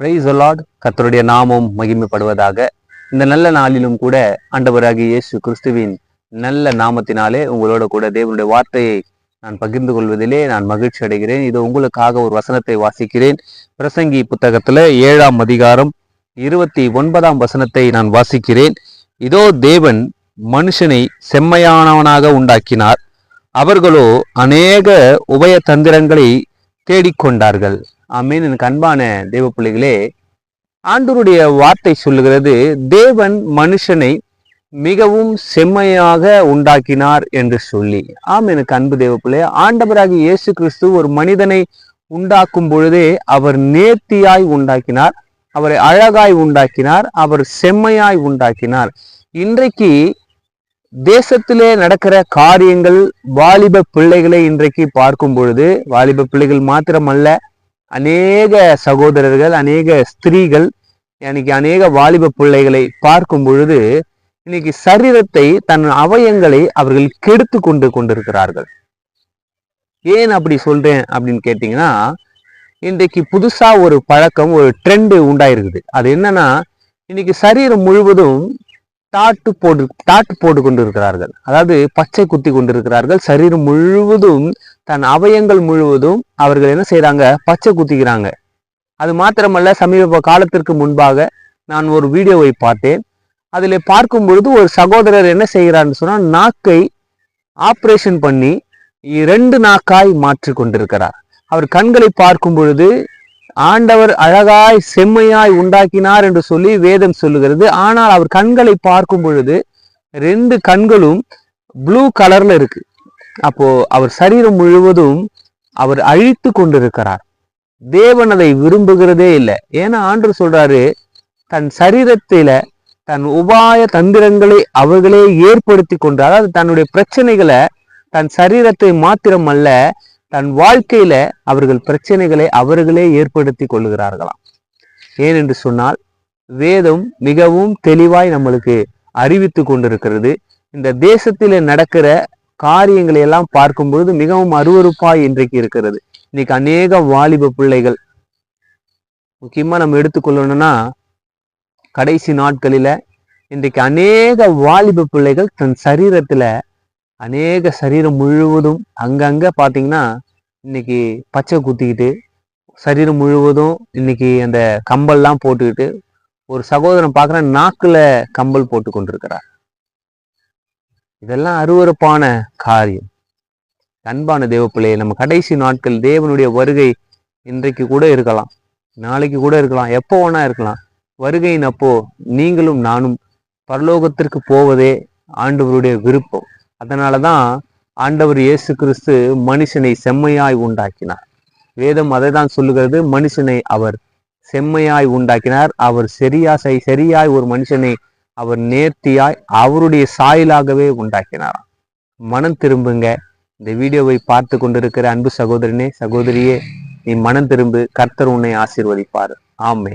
Price allot கத்தருடைய நாமம் மகிமைப்படுவதாக. இந்த நல்ல நாளிலும் கூட ஆண்டவராகிய இயேசு கிறிஸ்துவின் நல்ல நாமத்தினாலே உங்களோட கூட தேவனுடைய வார்த்தையை நான் பகிர்ந்து கொள்வதிலே நான் மகிழ்ச்சி அடைகிறேன். இது உங்களுக்காக ஒரு வசனத்தை வாசிக்கிறேன். பிரசங்கி புத்தகத்துல ஏழாம் அதிகாரம் இருபத்தி ஒன்பதாம் வசனத்தை நான் வாசிக்கிறேன். இதோ தேவன் மனுஷனை செம்மையானவனாக உண்டாக்கினார். அவர்களோ அநேக உபய தந்திரங்களை தேடிக்கொண்டார்கள். ஆமீன். எனக்கு அன்பான தேவ பிள்ளைகளே ஆண்டவருடைய வார்த்தை சொல்லுகிறது தேவன் மனுஷனை மிகவும் செம்மையாக உண்டாக்கினார் என்று சொல்லி. ஆம் எனக்கு அன்பு தேவ பிள்ளை ஆண்டவராகிய இயேசு கிறிஸ்து ஒரு மனிதனை உண்டாக்கும் பொழுதே அவர் நேர்த்தியாய் உண்டாக்கினார் அவரை அழகாய் உண்டாக்கினார் அவர் செம்மையாய் உண்டாக்கினார். இன்றைக்கு தேசத்திலே நடக்கிற காரியங்கள் வாலிப பிள்ளைகளை இன்றைக்கு பார்க்கும் பொழுது வாலிப பிள்ளைகள் மாத்திரமல்ல அநேக சகோதரர்கள் அநேக ஸ்திரீகள் எனக்கு அநேக வாலிப பிள்ளைகளை பார்க்கும் பொழுது இன்னைக்கு சரீரத்தை தன் அவயங்களை அவர்கள் கெடுத்து கொண்டு கொண்டிருக்கிறார்கள். ஏன் அப்படி சொல்றேன் அப்படின்னு கேட்டீங்கன்னா இன்றைக்கு புதுசா ஒரு பழக்கம் ஒரு ட்ரெண்டு உண்டாயிருக்குது. அது என்னன்னா இன்னைக்கு சரீரம் முழுவதும் தாட்டு போட்டு தாட்டு போட்டு கொண்டிருக்கிறார்கள். அதாவது பச்சை குத்தி கொண்டிருக்கிறார்கள். சரீரம் முழுவதும் தன் அவயங்கள் முழுவதும் அவர்கள் என்ன செய்கிறாங்க பச்சை குத்திக்கிறாங்க. அது மாத்திரமல்ல சமீப காலத்திற்கு முன்பாக நான் ஒரு வீடியோவை பார்த்தேன். அதில் பார்க்கும் பொழுது ஒரு சகோதரர் என்ன செய்கிறார்னு சொன்னால் நாக்கை ஆப்ரேஷன் பண்ணி இரண்டு நாக்காய் மாற்றி கொண்டிருக்கிறார். அவர் கண்களை பார்க்கும் பொழுது ஆண்டவர் அழகாய் செம்மையாய் உண்டாக்கினார் என்று சொல்லி வேதம் சொல்லுகிறது. ஆனால் அவர் கண்களை பார்க்கும் பொழுது ரெண்டு கண்களும் ப்ளூ கலர்ல இருக்கு. அப்போ அவர் சரீரம் முழுவதும் அவர் அழித்து கொண்டிருக்கிறார். தேவன் அதை விரும்புகிறதே இல்லை. ஏன்னா ஆண்டு சொல்றாரு தன் சரீரத்தில தன் உபாய தந்திரங்களை அவர்களே ஏற்படுத்தி கொண்டு அதாவது தன்னுடைய பிரச்சனைகளை தன் சரீரத்தை மாத்திரம் அல்ல தன் வாழ்க்கையில அவர்கள் பிரச்சனைகளை அவர்களே ஏற்படுத்தி கொள்ளுகிறார்களாம் ஏனென்று சொன்னால் வேதம் மிகவும் தெளிவாய் நம்மளுக்கு அறிவித்து கொண்டிருக்கிறது. இந்த தேசத்திலே நடக்கிற காரியங்களை எல்லாம் பார்க்கும் பொழுது மிகவும் அருவறுப்பாய் இன்றைக்கு இருக்கிறது. இன்னைக்கு அநேக வாலிப பிள்ளைகள் முக்கியமா நம்ம எடுத்துக்கொள்ளணும்னா கடைசி நாட்களில இன்றைக்கு அநேக வாலிப பிள்ளைகள் தன் சரீரத்துல அநேக சரீரம் முழுவதும் அங்கங்க பாத்தீங்கன்னா இன்னைக்கு பச்சை குத்திக்கிட்டு சரீரம் முழுவதும் இன்னைக்கு அந்த கம்பல்லாம் போட்டுக்கிட்டு ஒரு சகோதரன் பார்க்குறேன் நாக்கில் கம்பல் போட்டு கொண்டிருக்கிறார் இதெல்லாம் அருவருப்பான காரியம். அன்பான தேவப்பிள்ளையை நம்ம கடைசி நாட்கள் தேவனுடைய வருகை இன்றைக்கு கூட இருக்கலாம். நாளைக்கு கூட இருக்கலாம். எப்போ வேணா இருக்கலாம். வருகையின் அப்போ நீங்களும் நானும் பரலோகத்திற்கு போவதே ஆண்டவருடைய விருப்பம். அதனால தான் ஆண்டவர் இயேசு கிறிஸ்து மனுஷனை செம்மையாய் உண்டாக்கினார். வேதம் அதை தான் சொல்லுகிறது மனுஷனை அவர் செம்மையாய் உண்டாக்கினார். அவர் சரியா சரியாய் ஒரு மனுஷனை அவர் நேர்த்தியாய் அவருடைய சாயலாகவே உண்டாக்கினாராம். மனம் திரும்புங்க. இந்த வீடியோவை பார்த்து கொண்டிருக்கிற அன்பு சகோதரனே சகோதரியே நீ மனம் திரும்பு கர்த்தர் உன்னை ஆசீர்வதிப்பார். ஆமே